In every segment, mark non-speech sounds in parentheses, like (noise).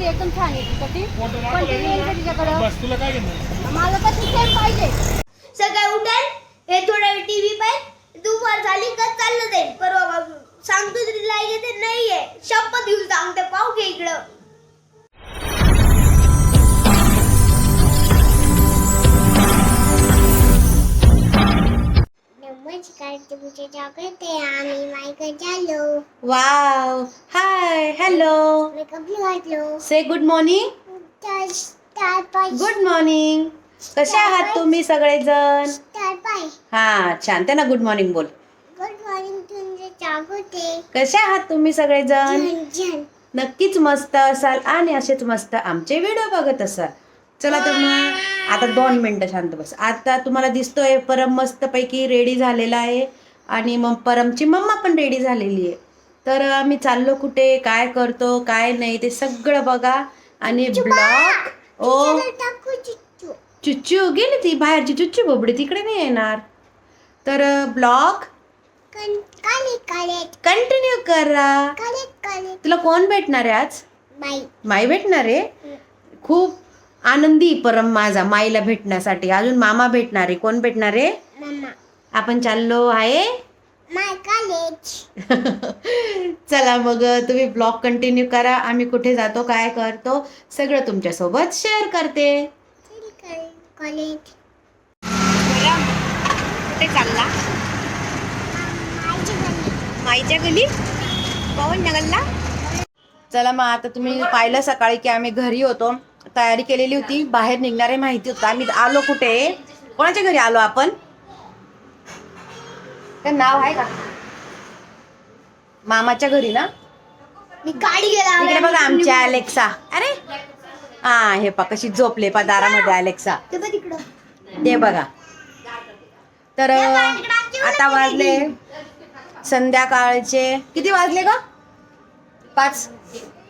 आवडते एकदम छान आहे ती. फोटो पण ते नाही का तिच्याकडं बस तुला काय घेणार? मला तर ती सेम पाहिजे. सकाळी उठेल हे थोडा वेळ टीव्ही पाहिजे दुपार झाली का चाललं जाईल. परवा बाबू सांगतो तरी लाई येते नाहीये शपथ घेऊन सांगते पाहू घे इकडं. Wow hi hello say good morning good morning कसे आहात तुम्ही सगळेजण? हा छान. त्यांना गुड मॉर्निंग बोल. गुड मॉर्निंग कसे आहात तुम्ही सगळेजण? नक्कीच मस्त असाल आणि असेच मस्त आमचे व्हिडिओ बघत असाल. चला तर मग आता दोन मिनटं शांत बस. आता तुम्हाला दिसतोय परम मस्तपैकी रेडी झालेला आहे. आणि मग परमची मम्मा पण रेडी झालेली आहे. तर आम्ही चाललो कुठे काय करतो काय नाही ते सगळं बघा. आणि ब्लॉग ओ! चिच्चू. गेली ती बाहेरची चुच्चू बोबडी तिकडे नाही येणार. तर काले कंटिन्यू करा. तुला कोण भेटणार आहे आज? माई भेटणार आहे? खूप आनंदी परम माझा माईला भेटण्यासाठी. अजून मामा भेटणार आहे कोण भेटणार? आपण चाललो आहे. माय कॉलेज (laughs) चला मग तुम्ही ब्लॉग कंटिन्यू करा. आम्ही कुठे जातो काय करतो सगळं तुमच्यासोबत शेअर करते. कॉलेज कुठे चालला? माईच्या गली पवन नगरला? चला मग आता तुम्ही पाहिलं सकाळी की आम्ही घरी होतो. तयारी केलेली होती. बाहेर निघणारे माहिती होतं. आम्ही आलो कुठे? कोणाच्या घरी आलो आपण? नाव आहे का? मामाच्या घरी ना? मी गाडी गेला इकडे बघा आमच्या अलेक्सा अरे! हा हे पा कशी झोपले पा दारामध्ये अलेक्सा ते बघ तिकडं ते बघा. तर आता वाजले. संध्याकाळचे किती वाजले ग? पाच.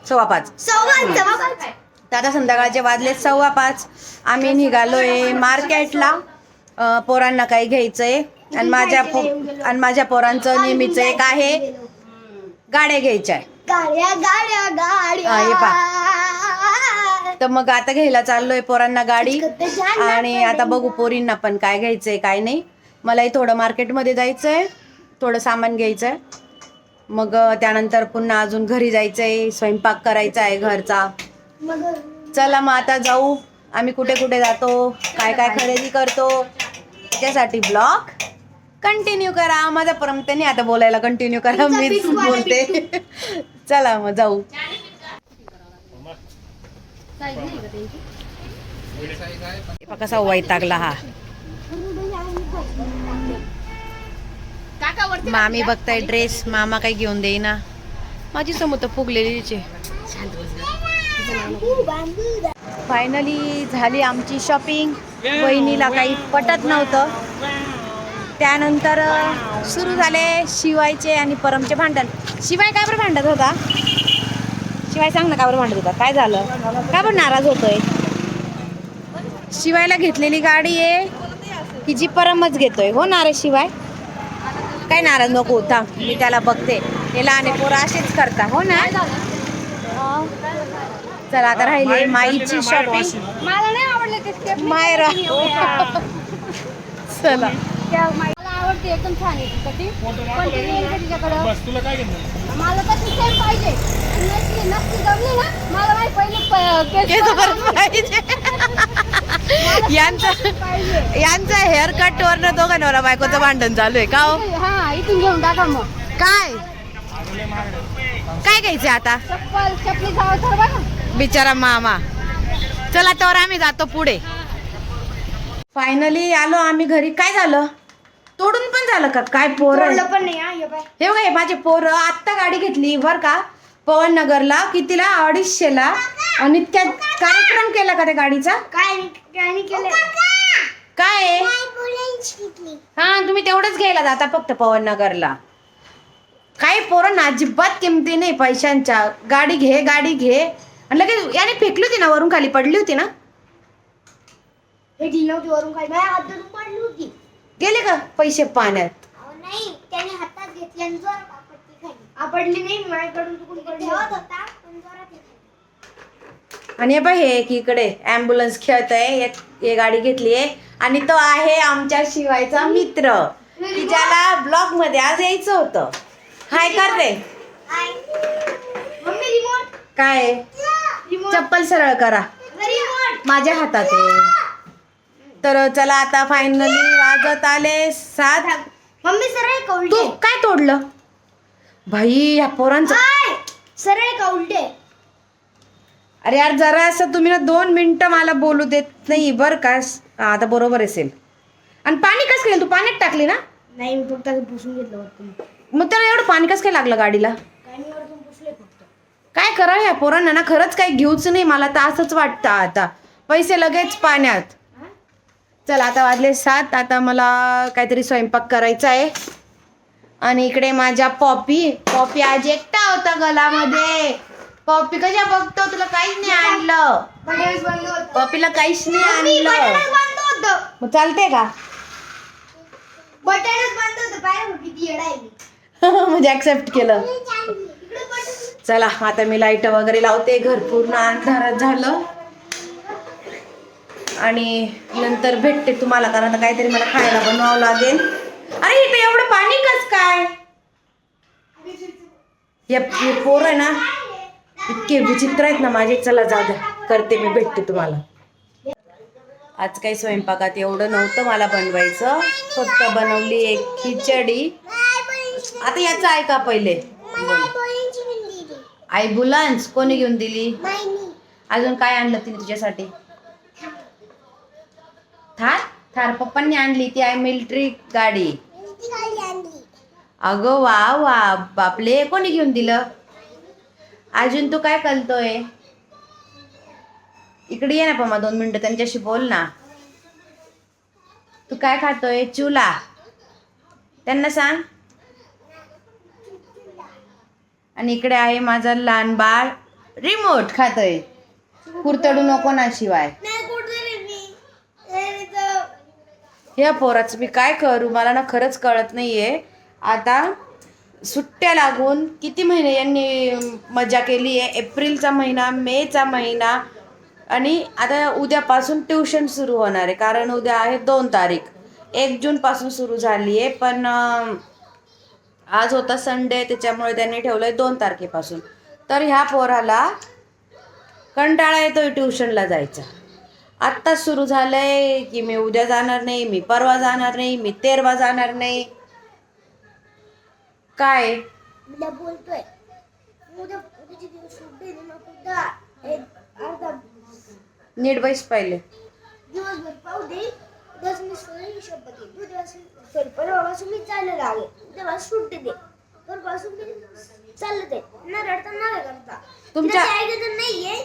सव्वा पाच. सव्वा सव्वा तर आता संध्याकाळचे वाजले सव्वा पाच. आम्ही निघालोय मार्केटला. अं, पोरांना काही घ्यायचंय. आणि माझ्या पो आणि माझ्या पोरांचं नेहमीचं एक आहे. गाड्या घ्यायच्या आहे गाड्या गाड्या गाड्या. तर मग आता घ्यायला चाललोय पोरांना गाडी. आणि आता बघू पोरींना पण काय घ्यायचंय काय नाही. मलाही थोडं मार्केटमध्ये जायचंय. थोडं सामान घ्यायचंय. मग त्यानंतर पुन्हा अजून घरी जायचंय. स्वयंपाक करायचा आहे घरचा. चला मग आता जाऊ. आम्ही कुठे कुठे जातो काय काय खरेदी करतो. त्यासाठी ब्लॉग कंटिन्यू करा. माझ्या परमतेने आता बोलायला कंटिन्यू करा. मीच बोलते. चला मग जाऊ. कसा वैतागला हा. मामी बघताय ड्रेस मामा काही घेऊन देईना. माझी समोर फुगलेलीच आहे. फायनली झाली आमची शॉपिंग बहिणीला काही पटत नव्हतं. त्यानंतर सुरू झाले शिवायचे आणि परमचे भांडण. शिवाय काय बरं भांडत होता? शिवाय सांग ना का बरं भांडत होता? काय झालं? का बरं नाराज होतोय? शिवायला घेतलेली गाडी आहे की जी परमच घेतोय. हो नाराज शिवाय? काय नाराज नको होता. मी त्याला बघते. हे लहान पोरं असेच करता. हो ना? चला आता राहिले माईची शॉपिंग मला नाही आवडले ते step. मायरा चला. मला आवडते एकदम छान आहे ती कटिंग. फोटो पण ते नाही का तिच्याकडं. बस तुला काय घेणार मला तर ती सेम पाहिजे. आणि नसली नसली जमली ना मला माहिती पहिले प- केस केस परत परत पाहिजे. यांचा पाहिजे. यांचा हेअर कट वरनं दोघं नवरा बायकोचं भांडण चालू आहे का हो? हा इथून घेऊन टाका मग. काय? काय घ्यायचं आता? चप्पल चपली जावं तर बघा. बिचारा मामा. चला तर आम्ही जातो पुढे. फायनली आलो आम्ही घरी. काय झालं? तोडून पण झालं का? काय पोरं? तोडलं पण नाही हा, हे बाय हे बघा हे माझे पोरं आत्ता गाडी घेतली बर का? पवन नगरला कितीला? अडीचशेला आणि इतक्या कार्यक्रम केला का त्या गाडीचा? काय नाही काय नाही केलं काय आहे? शिकली हा तुम्ही तेवढंच घ्यायला जाता फक्त पवन नगरला. काही पोरांना अजिबात किमती नाही पैशांच्या. गाडी घे गाडी घे. आणि लगेच याने फेकली होती ना वरून खाली पडली होती ना? हे ढिल नव्हती वरून काय माझ्या हात धरून पडली होती. गेले का पैसे पाण्यात? अहो, नाही. त्याने हातात घेतली आणि जोरात आपटली खाली. आपडली नाही माझ्याकडून चुकून पडली. ठेवत होता पण जोरात हे खाली. आणि हे पाहि एक इकडे ॲम्ब्युलन्स खेळत आहे एक हे गाडी घेतली आहे. आणि तो आहे आमच्या शिवायचा मित्र. की ज्याला ब्लॉगमध्ये आज यायचं होतं. हाय कर रे. मम्मी रिमोट काय? आहे? चप्पल सरळ करा. माझ्या हातात आहे. तर चला आता फायनली वाजत आले सात. मम्मी सरळ का तू काय तोडलं? भाई ह्या पोरांचं सरळ का उलटे? अरे यार जरा असं तुम्ही ना दोन मिनिटं मला बोलू देत नाही बरं का? आता बरोबर असेल. आणि पाणी कसं केलं तू? पाण्यात टाकली ना? नाही मी फक्त पुसून घेतलं मग त्याला एवढं पाणी कसं काय लागलं गाडीला? काय काय करा ह्या पोरांना ना? खरंच काही घेऊच नाही मला तर असंच वाटतं आता. पैसे लगेच पाण्यात. चल आता वाजले सात. आता मला काहीतरी स्वयंपाक करायचा आहे. आणि इकडे माझ्या पॉपी. पॉपी आज एकटा होता गलामध्ये. पॉपी कशा बघतो? तुला काहीच नाही आणलं. पॉपीला काहीच नाही आणलं. मग चालते का? बटनच बंद होतं. (laughs) म्हणजे ऍक्सेप्ट केलं. चला आता मी लाइट वगैरे लावते. घर पूर्ण अंधारात झालं. आणि नंतर भेटते तुम्हाला कारण आता काहीतरी मला खायला बनवावं लागेल. अरे इथे एवढं पाणी कस काय? हे पोर आहे ना इतके विचित्र आहेत ना माझे. चला जाऊ द्या. करते मी भेटते तुम्हाला. आज काही स्वयंपाकात एवढं नव्हतं मला बनवायचं. फक्त बनवली एक खिचडी. आता याचं ऐका पहिले. ॲम्ब्युलन्स कोणी घेऊन दिली? अजून काय आणलं तिने तुझ्यासाठी? थार थार. पप्पांनी आणली ती आहे मिलिटरी गाडी. अगं वा वा. बापले कोणी घेऊन दिलं? अजून तू काय करतोय? इकडे ये ना पम्मा दोन मिनिटं. त्यांच्याशी बोल ना. तू काय खातोय? चुला. त्यांना सांग. आणि इकडे आहे माझं लहान बाळ रिमोट खातोय. कुरतडू नको ना शिवाय. ह्या पोराचं मी काय करू? मला ना खरंच कळत नाहीये. आता सुट्ट्या लागून किती महिने यांनी मजा केली आहे? एप्रिलचा महिना मेचा महिना आणि आता उद्यापासून ट्युशन सुरू होणार आहे. कारण उद्या आहे दोन तारीख. एक जूनपासून सुरू झाली आहे पण आज होता संडे त्याच्यामुळे त्यांनी ठेवलं आहे दोन तारखेपासून. तर ह्या पोराला कंटाळा येतोय ट्युशनला जायचा. आत्ताच सुरू झालंय की मी उद्या जाणार नाही मी परवा जाणार नाही मी तेरवा जाणार नाही. काय? बोलतोय. नीट बैस पाहिले. दिवसभर पाहू दे. सॉरी परवापासून मी सुट्टी दे. परवापासून मी चाललं दे ना रडता ना काय करता तुमच्या- तुमच्या ऐकत नाहीये.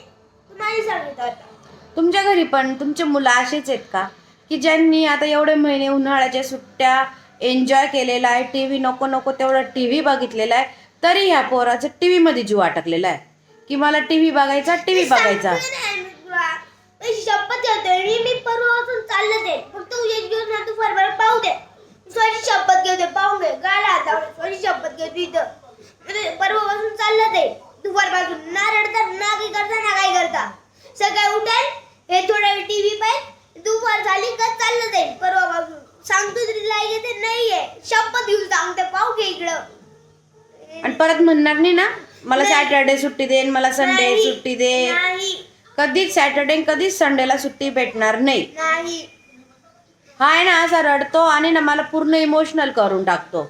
तू माझी सांगत आता तुमच्या घरी पण तुमचे मुलं असेच आहेत का? की ज्यांनी आता एवढे महिने उन्हाळ्याच्या सुट्ट्या एन्जॉय केलेला आहे टी व्ही नको नको तेवढा टी व्ही बघितलेला आहे तरी ह्या पोराचं टी व्हीमध्ये जीव अटकलेला आहे. की मला टी व्ही बघायचा टी व्ही बघायचा. सांगते नाही मी तुला. तशी शपथ घेते आणि मी परवापासून चाललं दे फक्त तू एक दिवस ना तू फरभर पाहू दे पाहून घे गाला स्वतःची शपथ घेते इथं. परवापासून चाललं दे दुपारपासून ना रडता ना काही करता ना काही करता. सकाळी उठेल हे थोडा वेळ टीव्ही पाहिजे दुपार झाली का चाललं जाईल परवापासून सांगतो तरी लाई घेते नाहीये. शपथ घेऊन सांगते पाहू घे इकडं. आणि परत म्हणणार नाही ना मला सॅटरडे सुट्टी दे मला संडे नाही. सुट्टी दे नाही. कधीच सॅटरडे कधीच संडेला सुट्टी भेटणार नाही. नाही. हा आहे ना असा रडतो आणि ना मला पूर्ण इमोशनल करून टाकतो.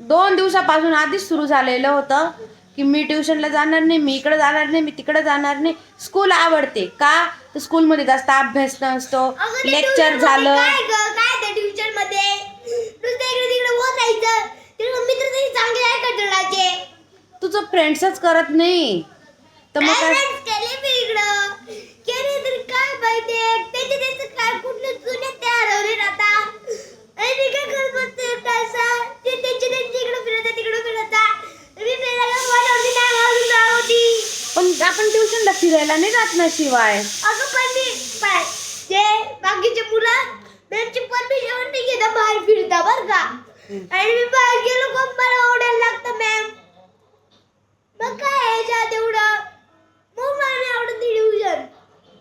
दोन दिवसापासून आधीच सुरू झालेलं होतं की मी ट्युशनला जाणार नाही मी इकडे जाणार नाही मी तिकडे जाणार नाही. स्कूल आवडते का? तर स्कूलमध्ये जास्त अभ्यास नसतो लेक्चर झालं. तुझं फ्रेंड्सच करत नाही. तर मग तरी काय माहिती त्याचे त्याचं काय कुठले जुने ते आणि काय करत बसते कसं ते इकडे फिरत तिकडे फिरत मी फिरायला होती पण आपण फिरायला नाही जात ना शिवाय पण मी पाय जे बाकीचे मुलं त्यांची परमिशन नाही घेता बाहेर फिरता का आणि मी बाहेर गेलो मला ओढायला लागतं मॅम मग काय एवढं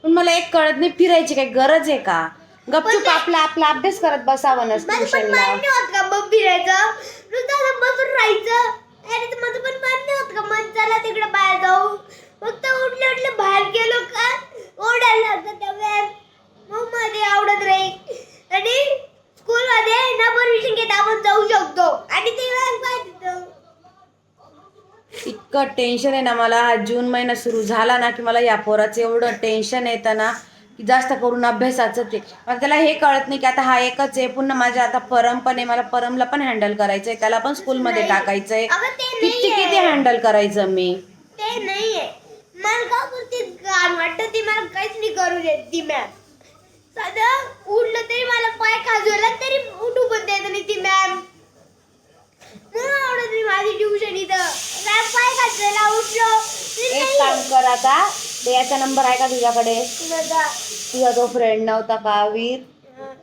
तुम्हाला एक कळत नाही फिरायची काही गरज आहे का? गपचूप आपला आपला अभ्यास करत बसावं नस माझं पण ट्युशनला मन नाही होत का मग फिरायचं नुसतं असं बसून राहायचं अरे तर माझं पण मन नाही होत का मन चला तिकडे बाहेर जाऊ फक्त उठले उठले बाहेर गेलो का ओढायला लागतं त्या मॅम मग मध्ये आवडत राहील आणि स्कूल मध्ये ना परमिशन घेता आपण जाऊ शकतो आणि ते मॅम काय तिथं इतकं टेन्शन आहे ना मला. हा जून महिना सुरू झाला ना की मला या पोराचं एवढं टेन्शन येतं ना की जास्त करून अभ्यासाचं ते. मला त्याला हे कळत नाही की आता हा एकच आहे. पुन्हा माझ्या आता परम पण आहे. मला परमला पण हँडल करायचं आहे त्याला पण स्कूलमध्ये टाकायचं आहे किती. किती हँडल करायचं मी? ते मला का करते घाण वाटतं ती मला काहीच नाही करू देत ती मॅम साधं उठलं तरी मला पाय खाजवला तरी उठू पण देत नाही ती मॅम आवडत माझी ट्युशन इथं. पाय खाजवायला उठलो एक काम कर आता. ते याचा नंबर आहे का तुझ्याकडे? तुझा जो फ्रेंड नव्हता का वीर?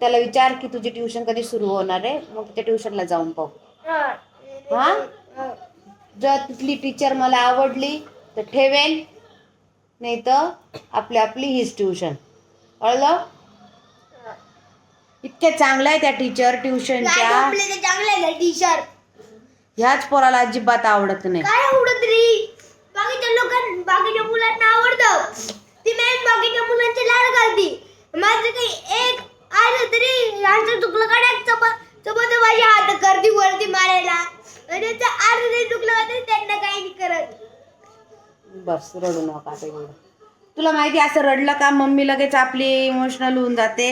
त्याला विचार की तुझी ट्युशन कधी सुरू होणार आहे? मग त्या ट्युशनला जाऊन पाहू. हा. जर तिथली टीचर मला आवडली तर ठेवेल नाही तर आपली आपली हीच ट्युशन कळलं? इतक्या चांगल्या आहे त्या टीचर ट्युशनच्या चांगलं आहे टी शर्ट ह्याच पोराला अजिबात आवडत नाही. काय आवडत रे? बाकीच्या लोकांना बाकीच्या मुलांना आवडतं. ती मॅम बाकीच्या मुलांचे लाड घालती. माझं काही एक आलं तरी आमचं चुकलं का नाही? चपत चपत माझ्या हात करती वरती मारायला. आणि ते अर्ध तरी चुकलं तरी त्यांना काही नाही करत. बस रडू नका एवढं. तुला माहिती असं रडलं का मम्मी लगेच आपली इमोशनल होऊन जाते?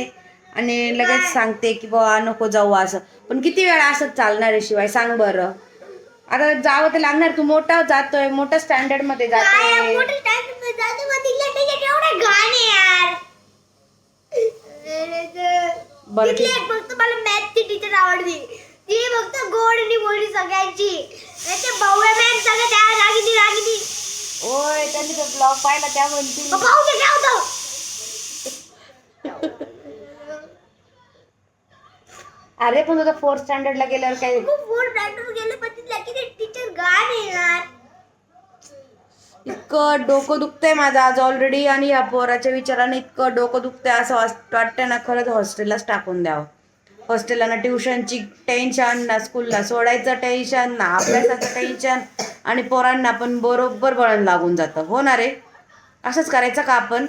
आणि लगेच सांगते की बाबा नको जाऊ असं. पण किती वेळा असंच चालणार आहे शिवाय? सांग बरं. आता जावं तर लागणार. तू मोठा जातोय मोठ्या स्टँडर्डमध्ये जातोय. अरे बरं ठीक. फक्त मला मॅथची टीचर आवडती ती फक्त गोड आणि बोली सगळ्यांची. मॅम सगळं त्या रागिनी रागिनी. ओय त्यांनी तो ब्लॉग पाहिला त्या म्हणतील. भाऊ ते काय होतं अरे पण तुझा फोर्थ स्टँडर्डला गेल्यावर काय? खूप फोर डॉक्टर गेले पण तिथल्या किती टीचर यार इतकं डोकं दुखतंय माझं आज ऑलरेडी आणि या पोराच्या विचाराने इतकं डोकं दुखतंय असं वाट- वाटतंय ना खरंच हॉस्टेललाच टाकून द्यावं. हॉस्टेलला ना ट्युशनची टेन्शन ना स्कूलला सोडायचं टेन्शन ना अभ्यासाचं टेन्शन आणि पोरांना पण बरोबर बळण लागून जातं. हो ना रे? असंच करायचं का आपण?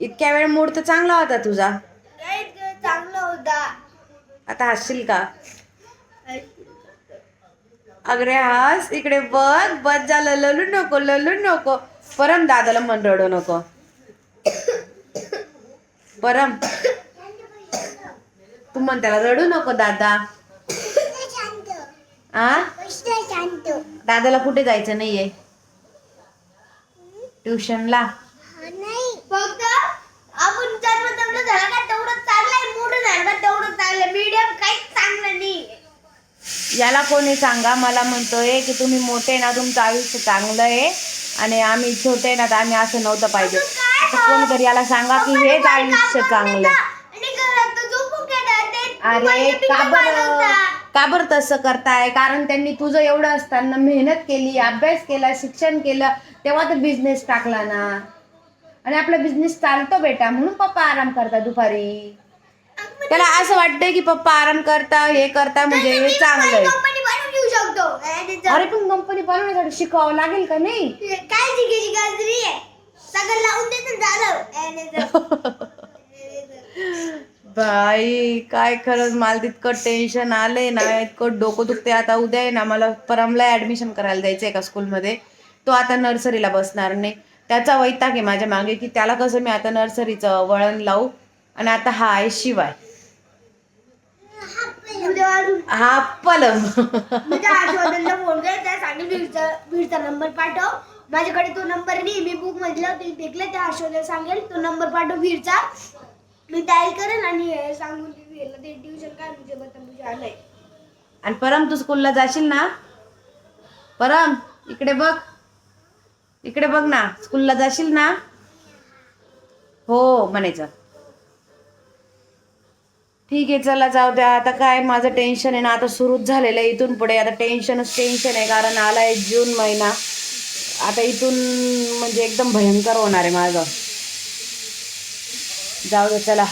इतक्या वेळ मूड तर चांगला होता तुझा काय इतकं चांगलं होता आता हसशील का? अगरे हस इकडे बघ बस झालं ललू नको ललू नको. परम दादाला मन रडू नको. परम. तू म्हण त्याला रडू नको दादा. आ? दादाला कुठे जायचं नाहीये? ट्युशनला नाही फक्त आपण जन्म तेवढं झालं का तेवढं चांगलं आहे मोठं झालं का तेवढं चांगलं मीडियम काहीच चांगलं नाही. याला कोणी सांगा? मला म्हणतोय की तुम्ही मोठे ना तुमचं आयुष्य चांगलं आहे आणि आम्ही छोटे ना तर आम्ही असं नव्हतं पाहिजे. आता कोणीतरी याला सांगा की हेच आयुष्य चांगलं आहे. आणि घरात तर झोपून घेतात ते अरे का picture बरं? बनवतात. का बरं तसं करताय? कारण त्यांनी तुझं एवढं असताना मेहनत केली अभ्यास केला शिक्षण केलं तेव्हा तर बिझनेस टाकला ना. आणि आपला बिझनेस चालतो बेटा. म्हणून पप्पा आराम करता दुपारी. त्याला असं वाटतंय की पप्पा आराम करता हे करता म्हणजे हे चांगलं आहे. कंपनी बनवून घेऊ शकतो. आणि जर- अरे पण कंपनी बनवण्यासाठी शिकावं लागेल का नाही? काय शिकायची गरज सगळं लावून देतो झालं. आणि बाई काय खरंच मला तितकं टेन्शन आलंय ना इतकं डोकं दुखते आता उद्या आहे ना मला परमला ऍडमिशन करायला जायचं आहे का स्कूलमध्ये तो आता नर्सरीला बसणार नाही. त्याचा वैताग आहे माझ्या मागे की त्याला कसं मी आता नर्सरीचं वळण लावू. आणि आता हा आहे शिवाय. हा पलम फोन सांगेल नंबर पाठव. माझ्याकडे तो नंबर नाही मी बुक मधला ते फेकले त्या आठवड्याला सांगेल. तो नंबर पाठव भीडचा मी डायल करेन आणि सांगून ते ट्युशन काय म्हणजे बता मुझे आलंय. आणि परम तू स्कूलला जाशील ना? परम इकडे बघ. इकडे बघ ना स्कूलला जाशील ना? हो म्हणायचं. ठीक आहे चला जाऊ द्या. आता काय माझं टेन्शन आहे ना आता सुरूच झालेलं आहे इथून पुढे. आता टेन्शनच टेन्शन आहे कारण आला आहे जून महिना. आता इथून म्हणजे एकदम भयंकर होणार आहे माझं. जाऊ दे चला.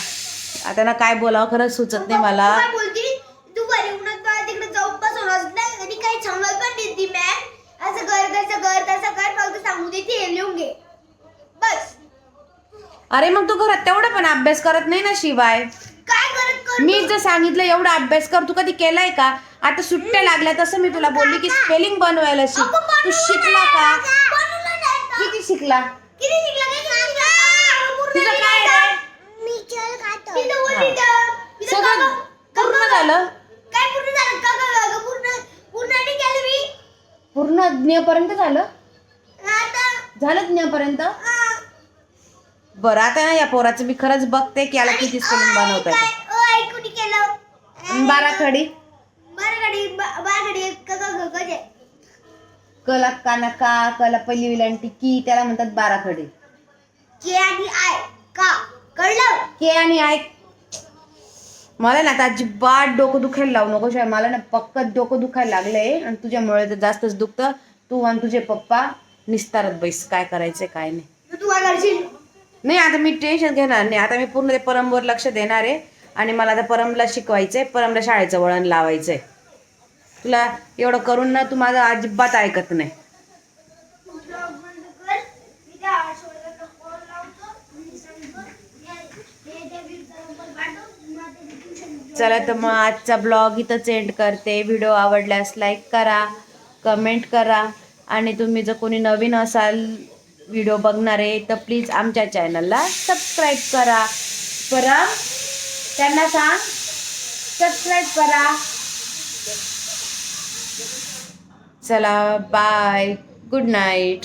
आता ना काय बोलावं खरंच सुचत नाही मला. अरे मग तू घरात तेवढा पण अभ्यास करत नाही ना शिवाय? मी जर सांगितलं एवढा अभ्यास कर तू कधी केलाय का? आता सुट्ट्या लागल्या तसं मी तुला बोलली की स्पेलिंग बनवायला शिक. तू शिकला का? किती शिकला? काय? पूर्ण तुझं काय? आहे? सगळं झालं? पूर्ण ज्ञपर्यंत झालं? झालं ज्ञपर्यंत बरं आता या पोराचं मी खरंच बघते की याला किती स्पेलिंग बनवता येतं. कुणी केलं. बारा खडी बाराखडी बाराखडी क क ग ग जे. कला काना का कला पहिली विलांटी की त्याला म्हणतात बारा खडी के आणि आय का कळलं? के आणि आय. मला ना आता अजिबात डोकं दुखायला लावू नको शिवाय मला ना पक्कत डोकं दुखायला लागलंय आणि तुझ्यामुळे तर जास्तच दुखतं तू आणि तुझे पप्पा निस्तारत बैस काय करायचंय काय नाही. तू काय करशील नाही आता मी टेन्शन घेणार नाही. आता मी पूर्ण ते परमवर लक्ष देणार आहे. आणि मला आता परमला शिकवायचंय परमला शाळेचं वळण लावायचंय. तुला एवढं करून ना तू माझं अजिबात ऐकत नाही. चला तर मग आजचा ब्लॉग इथंच एंड करते. व्हिडिओ आवडल्यास लाईक करा कमेंट करा. आणि तुम्ही जर कोणी नवीन असाल व्हिडिओ बघणारे तर प्लीज आमच्या चॅनलला सबस्क्राईब करा. परम त्यांना सांग. सबस्क्राईब करा. चला बाय गुड नाईट